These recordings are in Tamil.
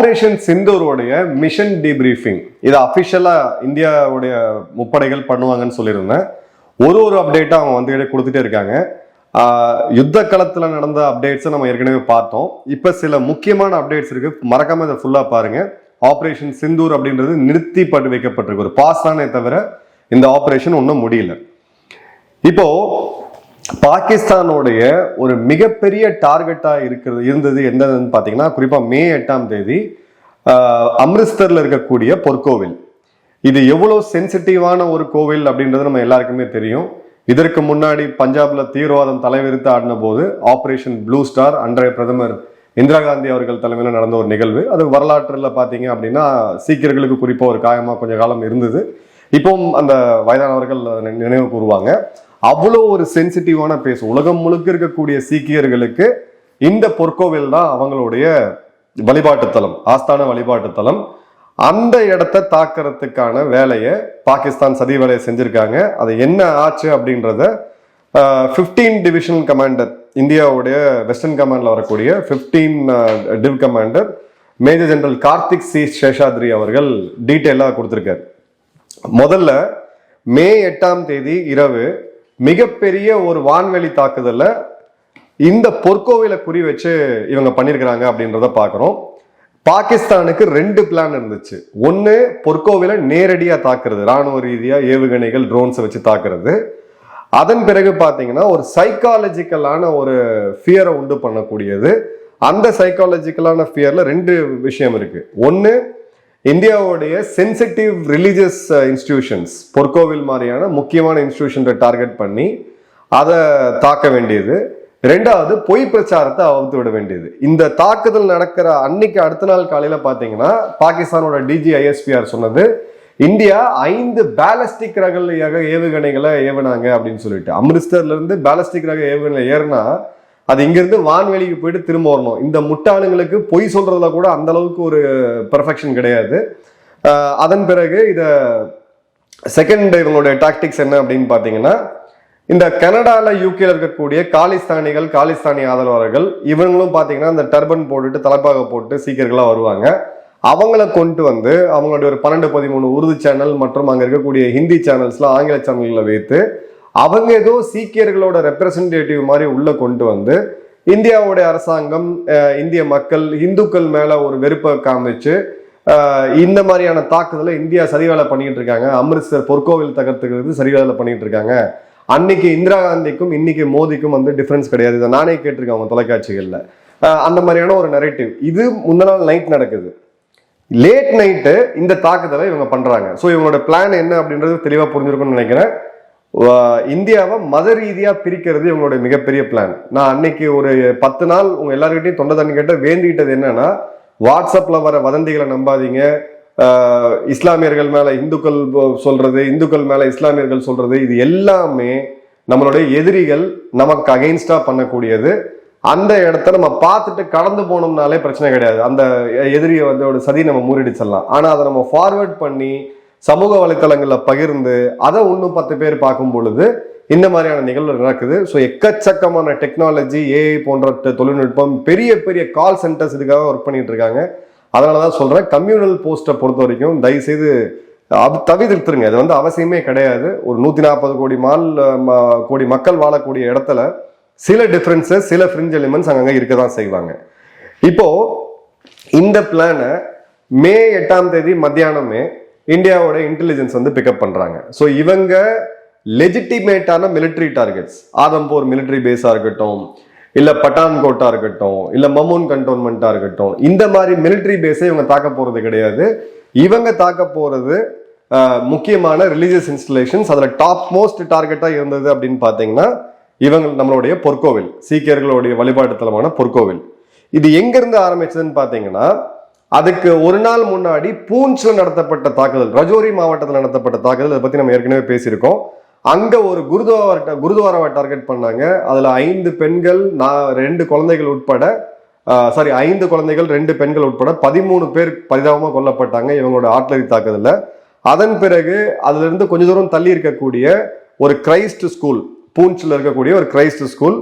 ஆப்ரேஷன் சிந்தூருடைய மிஷன் டீப்ரீஃபிங் இது அஃபிஷியலாக இந்தியாவுடைய முப்படைகள் பண்ணுவாங்கன்னு சொல்லியிருந்தேன். ஒரு ஒரு அப்டேட்டாக அவங்க வந்து கொடுத்துட்டே இருக்காங்க. யுத்த களத்தில் நடந்த அப்டேட்ஸை நம்ம ஏற்கனவே பார்த்தோம். இப்போ சில முக்கியமான அப்டேட்ஸ் இருக்கு. மறக்காம இதை ஃபுல்லாக பாருங்க. ஆப்ரேஷன் சிந்தூர் அப்படின்றது நிறுத்தி பட்டு வைக்கப்பட்டிருக்கு. ஒரு பாஸ் தானே தவிர இந்த ஆப்ரேஷன் ஒன்றும் முடியல. இப்போது பாகிஸ்தானுடைய ஒரு மிகப்பெரிய டார்கெட்டாக இருக்கிறது இருந்தது என்னதுன்னு பார்த்தீங்கன்னா குறிப்பாக மே எட்டாம் தேதி அம்ரிஸ்தரில் இருக்கக்கூடிய பொற்கோவில். இது எவ்வளோ சென்சிட்டிவான ஒரு கோவில் அப்படின்றது நம்ம எல்லாருக்குமே தெரியும். இதற்கு முன்னாடி பஞ்சாப்ல தீவிரவாதம் தலைவிரித்து ஆடின போது ஆப்ரேஷன் ப்ளூ ஸ்டார் அன்றைய பிரதமர் இந்திரா காந்தி அவர்கள் தலைமையில் நடந்த ஒரு நிகழ்வு. அது வரலாற்றில் பார்த்தீங்க அப்படின்னா சீக்கியர்களுக்கு குறிப்பாக ஒரு காயமாக கொஞ்ச காலம் இருந்தது. இப்போவும் அந்த வயதானவர்கள் நினைவு கூறுவாங்க. அவ்வளோ ஒரு சென்சிட்டிவான பேஸ் உலகம் முழுக்க இருக்கக்கூடிய சீக்கியர்களுக்கு இந்த பொற்கோவில் தான் அவங்களுடைய வழிபாட்டு தலம் ஆஸ்தான வழிபாட்டு தலம் அந்த இடத்த தாக்கிறதுக்கான வேலையை பாகிஸ்தான் சதி வேலையை செஞ்சுருக்காங்க. அது என்ன ஆச்சு அப்படின்றத ஃபிஃப்டீன் டிவிஷன் கமாண்டர் இந்தியாவுடைய வெஸ்டர்ன் கமாண்டில் வரக்கூடிய fifteen div commander major general Karthik C. Seshadri அவர்கள் டீட்டெயிலாக கொடுத்துருக்காரு. முதல்ல மே எட்டாம் தேதி இரவு மிகப்பெரிய ஒரு வான்வெளி தாக்குதலில் இந்த பொற்கோவிலை குறி வச்சு இவங்க பண்ணியிருக்கிறாங்க அப்படின்றத பார்க்குறோம் பாகிஸ்தானுக்கு ரெண்டு பிளான் இருந்துச்சு. ஒன்று பொற்கோவிலை நேரடியாக தாக்குறது ராணுவ ரீதியாக ஏவுகணைகள் ட்ரோன்ஸை வச்சு தாக்குறது. அதன் பிறகு பார்த்தீங்கன்னா ஒரு சைக்காலஜிக்கலான ஒரு ஃபியரை உண்டு பண்ணக்கூடியது. அந்த சைக்காலஜிக்கலான ஃபியரில் ரெண்டு விஷயம் இருக்குது ஒன்று இந்தியாவுடைய சென்சிட்டிவ் ரிலீஜியஸ் இன்ஸ்டிடியூஷன்ஸ் பொற்கோவில் மாதிரியான முக்கியமான இன்ஸ்டிடியூஷனை டார்கெட் பண்ணி அதை தாக்க வேண்டியது. ரெண்டாவது பொய் பிரச்சாரத்தை அவுத்து விட வேண்டியது. இந்த தாக்குதல் நடக்கிற அன்னைக்கு அடுத்த நாள் காலையில பாத்தீங்கன்னா பாகிஸ்தானோட டிஜி ஐஎஸ்பிஆர் சொன்னது இந்தியா ஐந்து பேலஸ்டிக் ரக ஏவுகணைகளை ஏவுனாங்க அப்படின்னு சொல்லிட்டு. அம்ரிஸ்டர்ல இருந்து பேலஸ்டிக் ரக ஏவுகணை ஏறுனா அது இங்கேருந்து வான்வெளிக்கு போயிட்டு திரும்ப வரணும். இந்த முட்டாளுங்களுக்கு பொய் சொல்றதுல கூட அந்த அளவுக்கு ஒரு பெர்ஃபெக்ஷன் கிடையாது. அதன் பிறகு இதை செகண்ட் இவங்களுடைய டாக்டிக்ஸ் என்ன அப்படின்னு பார்த்தீங்கன்னா இந்த கனடாவில் யூகேல இருக்கக்கூடிய காலிஸ்தானிகள் காலிஸ்தானி ஆதரவாளர்கள் இவங்களும் பார்த்தீங்கன்னா இந்த டர்பன் போட்டுட்டு தலைப்பாக போட்டு சீக்கியர்களாக வருவாங்க. அவங்கள கொண்டு வந்து அவங்களுடைய ஒரு பன்னெண்டு பதிமூணு உருது சேனல் மற்றும் அங்கே இருக்கக்கூடிய ஹிந்தி சேனல்ஸ்லாம் ஆங்கில சேனல்களை வைத்து அவங்க ஏதோ சீக்கியர்களோட ரெப்ரசன்டேட்டிவ் மாதிரி உள்ள கொண்டு வந்து இந்தியாவுடைய அரசாங்கம் இந்திய மக்கள் இந்துக்கள் மேல ஒரு வெறுப்பை காமிச்சு இந்த மாதிரியான தாக்குதலை இந்தியா சரிவேலை பண்ணிட்டு இருக்காங்க. அமிர்த்சர் பொற்கோவில் தகர்த்துக்கிறது சரிவேலை பண்ணிட்டு இருக்காங்க. அன்னைக்கு இந்திரா காந்திக்கும் இன்னைக்கு மோதிக்கும் வந்து டிஃபரன்ஸ் கிடையாது. இதை நானே கேட்டிருக்கேன் அவங்க தொலைக்காட்சிகளில். அந்த மாதிரியான ஒரு நெரேட்டிவ் இது முந்தின நாள் நைட் நடக்குது. லேட் நைட்டு இந்த தாக்குதலை இவங்க பண்றாங்க. ஸோ இவங்களோட பிளான் என்ன அப்படின்றது தெளிவாக புரிஞ்சிருக்கும்னு நினைக்கிறேன். இந்தியாவை மத ரீதியாக பிரிக்கிறது இவங்களுடைய மிகப்பெரிய பிளான் நான் அன்னைக்கு ஒரு பத்து நாள் உங்கள் எல்லாருக்கிட்டையும் தொண்டை தண்ணி கேட்ட வேண்டிக்கிட்டது என்னன்னா வாட்ஸ்அப்பில் வர வதந்திகளை நம்பாதீங்க. இஸ்லாமியர்கள் மேலே இந்துக்கள் சொல்கிறது சொல்றது இந்துக்கள் மேலே இஸ்லாமியர்கள் சொல்றது இது எல்லாமே நம்மளுடைய எதிரிகள் நமக்கு அகெயின்ஸ்டாக பண்ணக்கூடியது. அந்த இடத்த நம்ம பார்த்துட்டு கடந்து போனோம்னாலே பிரச்சனை கிடையாது. அந்த எதிரியை வந்து ஒரு சதி நம்ம மூறிடிச்சிடலாம் ஆனால் அதை நம்ம ஃபார்வேர்ட் பண்ணி சமூக வலைத்தளங்களில் பகிர்ந்து அதை இன்னும் பத்து பேர் பார்க்கும் பொழுது இந்த மாதிரியான நிகழ்வு நடக்குது. ஸோ எக்கச்சக்கமான டெக்னாலஜி ஏஐ போன்ற தொழில்நுட்பம் பெரிய பெரிய கால் சென்டர்ஸ் இதுக்காக ஒர்க் பண்ணிட்டு இருக்காங்க. அதனால தான் சொல்கிறேன் கம்யூனல் போஸ்ட்டை பொறுத்த வரைக்கும் தயவுசெய்து அது தவிர்த்துருங்க இது வந்து அவசியமே கிடையாது. ஒரு நூற்றி நாற்பது கோடி மால் ம- கோடி மக்கள் வாழக்கூடிய இடத்துல சில டிஃப்ரென்சஸ் சில ஃப்ரிஞ்ச் எலிமெண்ட்ஸ் அங்கங்கே இருக்க தான் செய்வாங்க. இப்போது இந்த பிளானை மே எட்டாம் தேதி மத்தியானமே இந்தியாவோட இன்டெலிஜென்ஸ் வந்து பிக்கப் பண்ணுறாங்க ஸோ இவங்க லெஜிட்டிமேட்டான மிலிட்ரி டார்கெட்ஸ் ஆதம்பூர் மிலிட்ரி பேஸாக இருக்கட்டும் இல்லை பட்டான்கோட்டாக இருக்கட்டும் இல்லை மமூன் கண்டோன்மெண்ட்டாக இருக்கட்டும் இந்த மாதிரி மிலிட்ரி பேஸை இவங்க தாக்க போகிறது கிடையாது. இவங்க தாக்க போகிறது முக்கியமான ரிலீஜியஸ் இன்ஸ்டலேஷன்ஸ் அதில் டாப் மோஸ்ட் டார்கெட்டாக இருந்தது அப்படின்னு பார்த்தீங்கன்னா இவங்க நம்மளுடைய பொற்கோவில் சீக்கியர்களுடைய வழிபாட்டு தலமான பொற்கோவில். இது எங்கேருந்து ஆரம்பிச்சதுன்னு பார்த்தீங்கன்னா அதுக்கு ஒரு நாள் முன்னாடி பூஞ்ச்ல நடத்தப்பட்ட தாக்குதல் ரஜோரி மாவட்டத்தில் நடத்தப்பட்ட தாக்குதல் அதை பத்தி நம்ம ஏற்கனவே பேசியிருக்கோம். அங்க ஒரு குருதுவார குருதுவாராவை டார்கெட் பண்ணாங்க. அதுல ஐந்து பெண்கள் நான் ரெண்டு குழந்தைகள் உட்பட சாரி ஐந்து குழந்தைகள் ரெண்டு பெண்கள் உட்பட பதிமூணு பேர் பரிதாபமாக கொல்லப்பட்டாங்க இவங்களோட ஆட்லரி தாக்குதலில். அதன் பிறகு அதுல இருந்து கொஞ்ச தூரம் தள்ளி இருக்கக்கூடிய ஒரு கிரைஸ்ட் ஸ்கூல் பூஞ்சில் இருக்கக்கூடிய ஒரு Christ school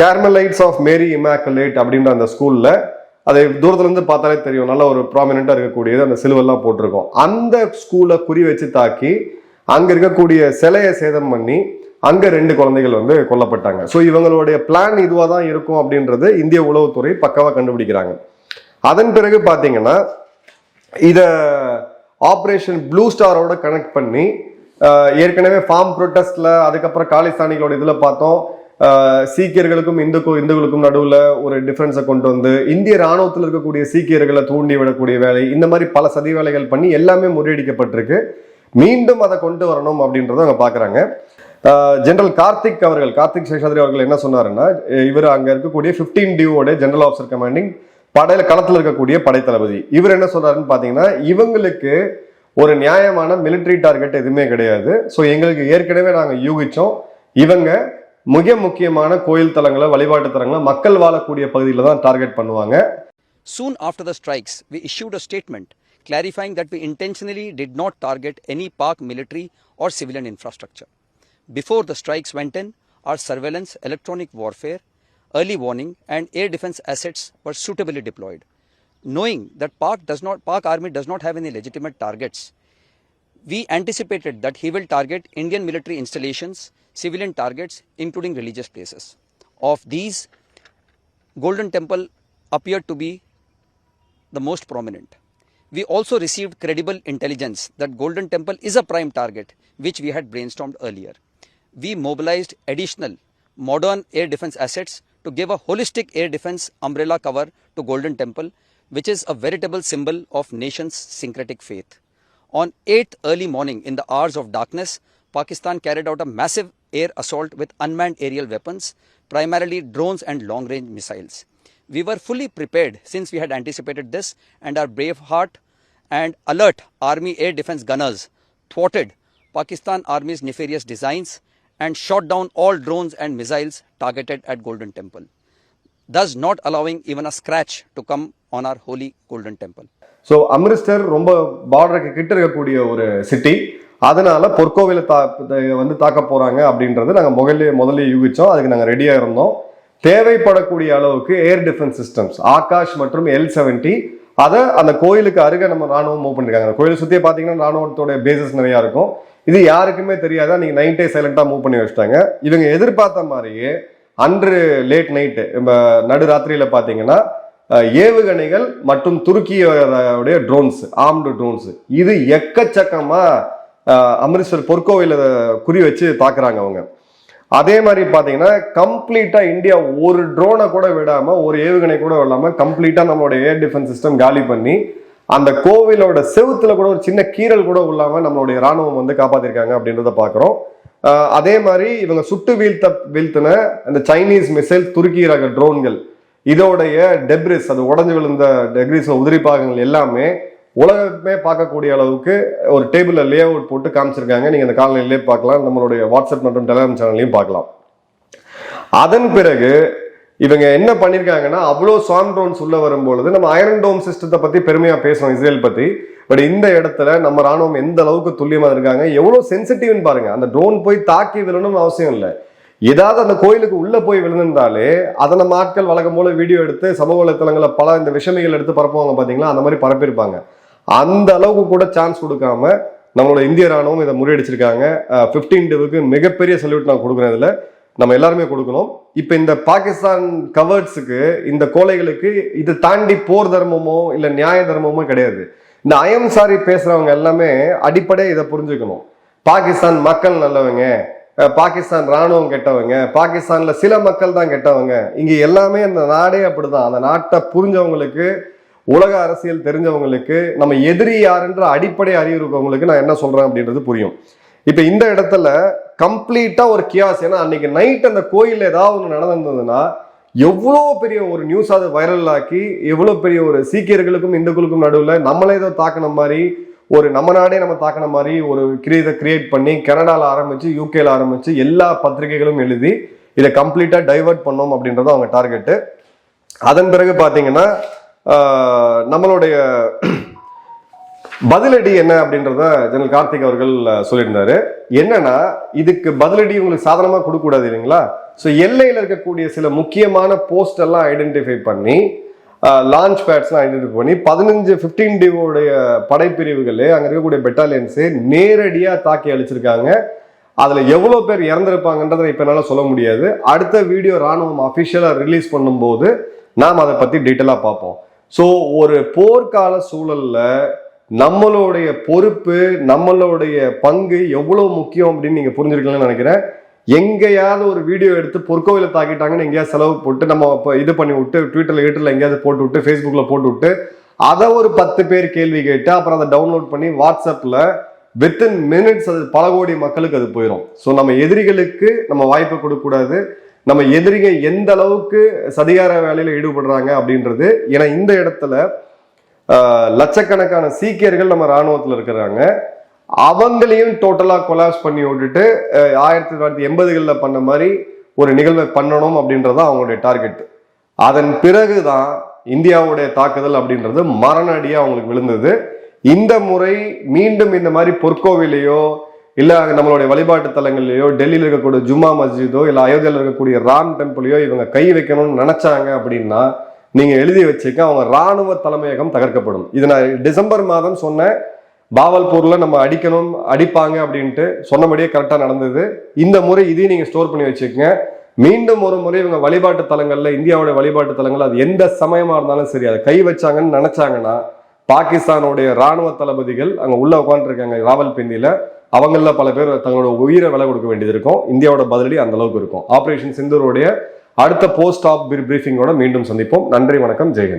Carmelites of Mary Immaculate அப்படின்ற அந்த ஸ்கூல்ல அதை தூரத்துலேருந்து பார்த்தாலே தெரியும். நல்ல ஒரு ப்ராமினெண்ட்டாக இருக்கக்கூடியது அந்த சிலுவெல்லாம் போட்டிருக்கோம். அந்த ஸ்கூலை குறி வச்சு தாக்கி அங்கே இருக்கக்கூடிய சிலையை சேதம் பண்ணி அங்கே ரெண்டு குழந்தைகள் வந்து கொல்லப்பட்டாங்க. ஸோ இவங்களுடைய பிளான் இதுவாக தான் இருக்கும் அப்படின்றது இந்திய உளவுத்துறை பக்கவா கண்டுபிடிக்கிறாங்க. அதன் பிறகு பார்த்தீங்கன்னா இதை ஆப்ரேஷன் ப்ளூ ஸ்டாரோட கனெக்ட் பண்ணி ஏற்கனவே ஃபார்ம் ப்ரொட்டஸ்டில் அதுக்கப்புறம் காலிஸ்தானிகளோட இதில் பார்த்தோம். சீக்கியர்களுக்கும் இந்துக்கும் இந்துக்களுக்கும் நடுவில் ஒரு டிஃப்ரென்ஸை கொண்டு வந்து இந்திய ராணுவத்தில் இருக்கக்கூடிய சீக்கியர்களை தூண்டி விடக்கூடிய வேலை இந்த மாதிரி பல சதி வேலைகள் பண்ணி எல்லாமே முறியடிக்கப்பட்டிருக்கு. மீண்டும் அதை கொண்டு வரணும் அப்படின்றத அவங்க பார்க்குறாங்க. ஜெனரல் கார்த்திக் அவர்கள் கார்த்திக் சேஷாதிரி அவர்கள் என்ன சொன்னாருன்னா இவர் அங்கே இருக்கக்கூடிய 15 டியூவோட ஜெனரல் ஆஃபீஸர் கமாண்டிங் படையில களத்தில் இருக்கக்கூடிய படைத்தளபதி. இவர் என்ன சொல்றாருன்னு பார்த்தீங்கன்னா இவங்களுக்கு ஒரு நியாயமான மிலிட்ரி டார்கெட் எதுவுமே கிடையாது. ஸோ எங்களுக்கு ஏற்கனவே நாங்கள் யூகிச்சோம். இவங்க மிக முக்கியமான கோயில் தலங்களை வழிபாட்டு தலங்களை மக்கள் வாழக்கூடிய பகுதியில தான் டார்கெட் பண்ணுவாங்க Soon after the strikes, we issued a statement clarifying that we intentionally did not target any Pak military or civilian infrastructure. Before the strikes went in, our surveillance, electronic warfare, early warning, and air defense assets were suitably deployed. Knowing that Pak does not Pak army does not have any legitimate targets, we anticipated that he will target Indian military installations, civilian targets, including religious places. Of these, Golden Temple appeared to be the most prominent. We also received credible intelligence that Golden Temple is a prime target, which we had brainstormed earlier. We mobilized additional modern air defense assets to give a holistic air defense umbrella cover to Golden Temple, which is a veritable symbol of nation's syncretic faith. On 8th early morning in the hours of darkness, Pakistan carried out a massive air assault with unmanned aerial weapons, primarily drones and long range missiles. We were fully prepared since we had anticipated this, and our brave heart and alert Army air defense gunners thwarted Pakistan Army's nefarious designs and shot down all drones and missiles targeted at Golden Temple, thus not allowing even a scratch to come on our holy Golden Temple. So Amritsar ரொம்ப பார்டருக்கு கிட்ட இருக்கக்கூடிய ஒரு சிட்டி அதனால பொற்கோவிலை தா வந்து தாக்க போறாங்க அப்படின்றது நாங்கள் முதல்ல முதல்ல யூகிச்சோம். அதுக்கு நாங்கள் ரெடியாக இருந்தோம். தேவைப்படக்கூடிய அளவுக்கு ஏர் டிஃபென்ஸ் சிஸ்டம்ஸ் ஆகாஷ் மற்றும் எல் செவன்டி அதை அந்த கோயிலுக்கு அருகே நம்ம ராணுவம் மூவ் பண்ணிருக்காங்க. அந்த கோயிலை சுற்றி பார்த்தீங்கன்னா ராணுவத்தோட பேசஸ் நிறையா இருக்கும். இது யாருக்குமே தெரியாதா? நீங்கள் நைட்டே சைலண்டாக மூவ் பண்ணி வச்சிட்டாங்க. இவங்க எதிர்பார்த்த மாதிரியே அன்று லேட் நைட்டு நடுராத்திரியில பார்த்தீங்கன்னா ஏவுகணைகள் மற்றும் துருக்கியோடைய ட்ரோன்ஸ் ஆம்டு ட்ரோன்ஸ் இது எக்கச்சக்கமாக அமிர்தசர் பொற்கோவில குறி வச்சு தாக்குறாங்க அவங்க. அதே மாதிரி பார்த்தீங்கன்னா கம்ப்ளீட்டாக இந்தியா ஒரு ட்ரோனை கூட விடாமல் ஒரு ஏவுகணை கூட விடாமல் கம்ப்ளீட்டாக நம்மளோட ஏர் டிஃபென்ஸ் சிஸ்டம் காலி பண்ணி அந்த கோவிலோட செவுத்துல கூட ஒரு சின்ன கீறல் கூட இல்லாமல் நம்மளுடைய ராணுவம் வந்து காப்பாத்திருக்காங்க அப்படின்றத பார்க்குறோம் அதே மாதிரி இவங்க சுட்டு வீழ்த்த வீழ்த்தின அந்த சைனீஸ் மிசைல் துருக்கி ரக ட்ரோன்கள் இதோடைய டெப்ரிஸ் அது உடஞ்சு விழுந்த டெக்ரிஸ் உதிரி பாகங்கள் எல்லாமே உலகமே பார்க்கக்கூடிய அளவுக்கு ஒரு டேபிளில் லே அவுட் போட்டு காமிச்சிருக்காங்க. நீங்கள் இந்த காலநிலையிலே பார்க்கலாம். நம்மளுடைய வாட்ஸ்அப் மற்றும் டெலிகிராம் சேனல்லையும் பார்க்கலாம். அதன் பிறகு இவங்க என்ன பண்ணியிருக்காங்கன்னா அவ்வளோ ஸ்வாம் ட்ரோன்ஸ் உள்ள வரும்பொழுது நம்ம அயரன் டோம் சிஸ்டத்தை பற்றி பெருமையாக பேசுவோம் இஸ்ரேல் பற்றி பட் இந்த இடத்துல நம்ம ராணுவம் எந்த அளவுக்கு துல்லியமாக இருக்காங்க எவ்வளோ சென்சிட்டிவ்னு பாருங்க. அந்த ட்ரோன் போய் தாக்கி விழணும்னு அவசியம் இல்லை. ஏதாவது அந்த கோயிலுக்கு உள்ளே போய் விழுந்திருந்தாலே அதை நம்ம ஆட்கள் வழக்கம் போல வீடியோ எடுத்து சமூக வலைத்தளங்களை பல இந்த விஷமிகள் எடுத்து பரப்புவாங்க பார்த்தீங்களா அந்த மாதிரி பரப்பியிருப்பாங்க. அந்த அளவுக்கு கூட சான்ஸ் கொடுக்காம நம்மளோட இந்திய ராணுவம் இதை முறியடிச்சிருக்காங்க. ஃபிஃப்டீன் டேவுக்கு மிகப்பெரிய சல்யூட் நான் கொடுக்குறேன் இதில். நம்ம எல்லாருமே கொடுக்கணும். இப்போ இந்த பாகிஸ்தான் கவர்ட்ஸுக்கு இந்த கோழைகளுக்கு இது தாண்டி போர் தர்மமோ இல்லை நியாய தர்மமோ கிடையாது. இந்த அயம் சாரி பேசுறவங்க எல்லாமே அடிப்படை இதை புரிஞ்சுக்கணும். பாகிஸ்தான் மக்கள் நல்லவங்க பாகிஸ்தான் ராணுவம் கெட்டவங்க பாகிஸ்தான்ல சில மக்கள் தான் கெட்டவங்க. இங்க எல்லாமே அந்த நாடே அப்படிதான். அந்த நாட்டை புரிஞ்சவங்களுக்கு உலக அரசியல் தெரிஞ்சவங்களுக்கு நம்ம எதிரி யாருன்ற அடிப்படை அறிவு இருக்கவங்களுக்கு நான் என்ன சொல்றேன் அப்படின்றது புரியும். இப்போ இந்த இடத்துல கம்ப்ளீட்டா ஒரு கியாஸ் ஏன்னா அன்னைக்கு நைட் அந்த கோயிலில் ஏதாவது ஒன்று நடந்திருந்ததுன்னா எவ்வளோ பெரிய ஒரு நியூஸ் அதை வைரல் ஆக்கி எவ்வளோ பெரிய ஒரு சீக்கியர்களுக்கும் இந்துக்களுக்கும் நடுவில் நம்மளே ஏதோ தாக்கின மாதிரி ஒரு நம்ம நாடே நம்ம தாக்கின மாதிரி ஒரு கிரியேதை கிரியேட் பண்ணி கனடாவில் ஆரம்பிச்சு யூகேல ஆரம்பிச்சு எல்லா பத்திரிகைகளும் எழுதி இதை கம்ப்ளீட்டாக டைவர்ட் பண்ணோம் அப்படின்றது அவங்க டார்கெட்டு அதன் பிறகு பார்த்தீங்கன்னா நம்மளுடைய பதிலடி என்ன அப்படின்றத ஜெனரல் கார்த்திக் அவர்கள் சொல்லியிருந்தாரு. என்னன்னா இதுக்கு பதிலடி உங்களுக்கு சாதனமா கொடுக்க கூடாது இல்லைங்களா? ஸோ எல்லையில் இருக்கக்கூடிய சில முக்கியமான போஸ்ட் எல்லாம் ஐடென்டிஃபை பண்ணி லான்ச் பேட்ஸ்லாம் ஐடென்டிஃபை பண்ணி பதினஞ்சு ஃபிஃப்டீன் டிவோடைய படைப்பிரிவுகளே அங்கே இருக்கக்கூடிய பெட்டாலியன்ஸு நேரடியாக தாக்கி அழிச்சிருக்காங்க. அதில் எவ்வளோ பேர் இறந்துருப்பாங்கன்றதை இப்போ என்னால் சொல்ல முடியாது. அடுத்த வீடியோ ராணுவம் அஃபிஷியலாக ரிலீஸ் பண்ணும்போது நாம் அதை பற்றி டீட்டெயிலாக பார்ப்போம். ஸோ ஒரு போர்க்கால சூழல்ல நம்மளுடைய பொறுப்பு நம்மளுடைய பங்கு எவ்வளவு முக்கியம் அப்படின்னு நீங்க புரிஞ்சிருக்கலாம்னு நினைக்கிறேன். எங்கேயாவது ஒரு வீடியோ எடுத்து பொற்கோவில தாக்கிட்டாங்கன்னு எங்கேயாவது செலவு போட்டு நம்ம இப்போ இது பண்ணி விட்டு ட்விட்டர்ல ட்விட்டர்ல எங்கேயாவது போட்டு விட்டு ஃபேஸ்புக்ல போட்டு விட்டு அதை ஒரு பத்து பேர் கேள்வி கேட்டு அப்புறம் அதை டவுன்லோட் பண்ணி வாட்ஸ்அப்ல வித்தின் மினிட்ஸ் அது பல கோடி மக்களுக்கு அது போயிடும் ஸோ நம்ம எதிரிகளுக்கு நம்ம வாய்ப்பு கொடுக்கக்கூடாது. நம்ம எதிரிங்க எந்த அளவுக்கு சதிகார வேலையில் ஈடுபடுறாங்க அப்படின்றது ஏன்னா இந்த இடத்துல லட்சக்கணக்கான சீக்கியர்கள் நம்ம ராணுவத்தில் இருக்கிறாங்க. அவங்களையும் டோட்டலாக கொலாப்ஸ் பண்ணி விட்டுட்டு ஆயிரத்தி தொள்ளாயிரத்தி எண்பதுகளில் பண்ண மாதிரி ஒரு நிகழ்வை பண்ணணும் அப்படின்றது தான் அவங்களுடைய டார்கெட் அதன் பிறகு தான் இந்தியாவுடைய தாக்குதல் அப்படின்றது மரண அடியாக அவங்களுக்கு விழுந்தது. இந்த முறை மீண்டும் இந்த மாதிரி பொற்கோவிலையோ இல்லை நம்மளுடைய வழிபாட்டு தலங்கள்லையோ டெல்லியில் இருக்கக்கூடிய ஜும்மா மஸ்ஜிதோ இல்லை அயோத்தியாவில் இருக்கக்கூடிய ராம் டெம்பிளையோ இவங்க கை வைக்கணும்னு நினச்சாங்க அப்படின்னா நீங்கள் எழுதி வச்சுக்க அவங்க ராணுவ தலைமையகம் தகர்க்கப்படும். இது நான் டிசம்பர் மாதம் சொன்னேன் பாவல்பூரில் நம்ம அடிக்கணும் அடிப்பாங்க அப்படின்ட்டு சொன்னபடியே கரெக்டாக நடந்தது. இந்த முறை இதையும் நீங்கள் ஸ்டோர் பண்ணி வச்சுக்கோங்க மீண்டும் ஒரு முறை இவங்க வழிபாட்டு தலங்களில் இந்தியாவுடைய வழிபாட்டு தலங்கள் அது எந்த சமயமாக இருந்தாலும் சரி அதை கை வச்சாங்கன்னு நினச்சாங்கன்னா பாகிஸ்தானுடைய ராணுவ தளபதிகள் அங்கே உள்ளே உட்காந்துருக்காங்க ராவல்பிண்டியில அவங்களில் பல பேர் தங்களோட உயிரை விலை கொடுக்க வேண்டியது இருக்கும். இந்தியாவோட பதிலடி அந்த அளவுக்கு இருக்கும். ஆபரேஷன் சிந்தூருடைய அடுத்த போஸ்ட் ஆப் பிரீஃபிங்கோட மீண்டும் சந்திப்போம். நன்றி வணக்கம். ஜெயஹிந்த்